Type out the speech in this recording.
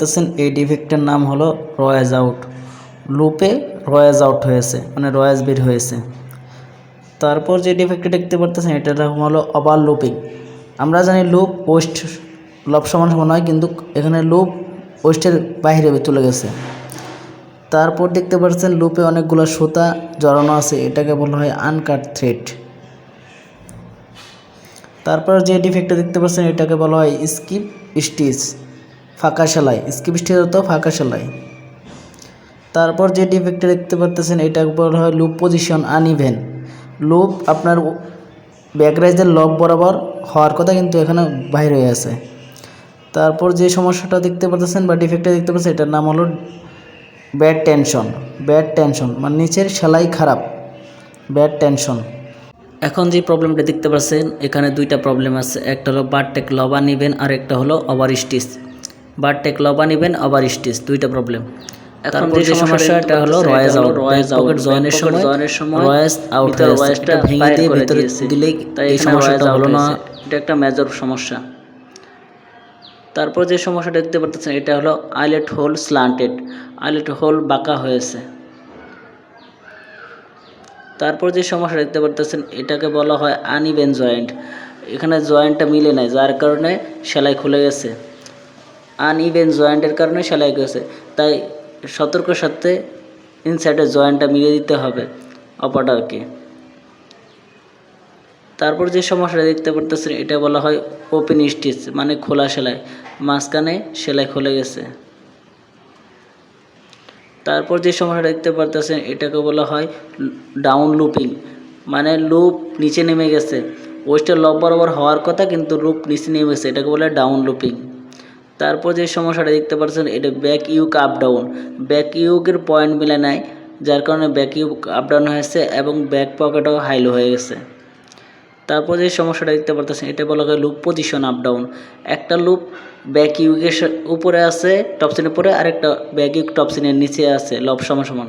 পারতেছেন এই ডিফেক্টের নাম হলো রয়েজ আউট। লুপে রয়েজ আউট হয়েছে মানে রয়েজ বের হয়েছে। তারপর যে ডিফেক্টটা দেখতে পারতেছেন, এটার নাম হলো ওভার লুপিং। আমরা জানি লুপ, ওয়েস্ট, লব সমান সমান হয় কিন্তু এখানে লুপ, ওয়েস্টের বাইরে চলে গেছে। তারপর দেখতে পাচ্ছেন লুপে অনেকগুলো সুতা জড়ানো আছে, এটাকে বলা হয় আনকাট থ্রেড তারপর যে ডিফেক্টটা দেখতে পাচ্ছেন এটাকে বলা হয় স্কিপ স্টিচ। ফাঁকা সেলাই, স্কিপ স্টিচ হতো ফাঁকা সেলাই। তারপর যে ডিফেক্টটা দেখতে পারতেছেন, এটা বলা হয় লুপ পজিশন আনইভেন লুপ আপনার ব্যাকরাইজের লব বরাবর হওয়ার কথা কিন্তু এখানে বাইরে হয়ে আছে। তারপর যে সমস্যাটা দেখতে পাচ্ছেন বা ডিফেক্টটা দেখতে পাচ্ছেন এটার নাম হলো ব্যাড টেনশন ব্যাড টেনশন মানে নিচের সেলাই খারাপ। ব্যাড টেনশন এখন যে প্রবলেমটা দেখতে পাচ্ছেন এখানে দুইটা প্রবলেম আছে। একটা হলো বারটেক লবা নিবেন আর একটা হলো ওভার স্টিচ বারটেক লবা নিবেন ওভার স্টিচ দুইটা প্রবলেম এখন যে সমস্যা এটা হলো রয়েজ আউট রয়েজ আউট জয়েনের সময় জয়েনের সময় রয়েজ আউট রয়েজটা ভেঙে দিয়ে ভিতরে দিলেই এই সমস্যাটা হলো না। এটা একটা মেজর সমস্যা। তারপর যে সমস্যাটা দেখতে পাচ্ছেন এটা হলো eyelet hole slanted eyelet hole বাঁকা হয়েছে। তারপর যে সমস্যা দেখতে পাচ্ছেন এটাকে বলা হয় আনইভেন জয়েন্ট এখানে জয়েন্টটা মিলে নাই যার কারণে সেলাই খুলে গেছে। আনইভেন জয়েন্টের কারণে সেলাই গেছে তাই সতর্কের সাথে ইনসাইডের জয়েন্টটা মিলিয়ে দিতে হবে অপারটারকে তারপর যে সমস্যাটা দেখতে পারতেছেন, এটা বলা হয় ওপেন স্টিচ মানে খোলা সেলাই। মাঝখানে সেলাই খুলে গেছে। তারপর যে সমস্যাটা দেখতে পারতেছেন, এটাকে বলা হয় ডাউন লুপিং মানে লুপ নিচে নেমে গেছে। ওয়েস্টের লব বরাবর হওয়ার কথা, কিন্তু লুপ নিচে নেমে গেছে। এটাকে বলে ডাউন লুপিং তারপর যে সমস্যাটা দেখতে পাচ্ছেন এটা back yoke up down back ইউকের পয়েন্ট মিলে নেয় যার কারণে ব্যাক ইউক আপ ডাউন হয়েছে এবং ব্যাক পকেটও হাইলো হয়ে গেছে। তারপর যে সমস্যাটা দেখতে পারতেছেন, এটা বলা হয় লুপ পজিশন আপ ডাউন একটা লুপ ব্যাক ইউকের উপরে আছে টপসিনের উপরে আর একটা ব্যাক ইউক টপসিনের নিচে আছে লব সমান সমান।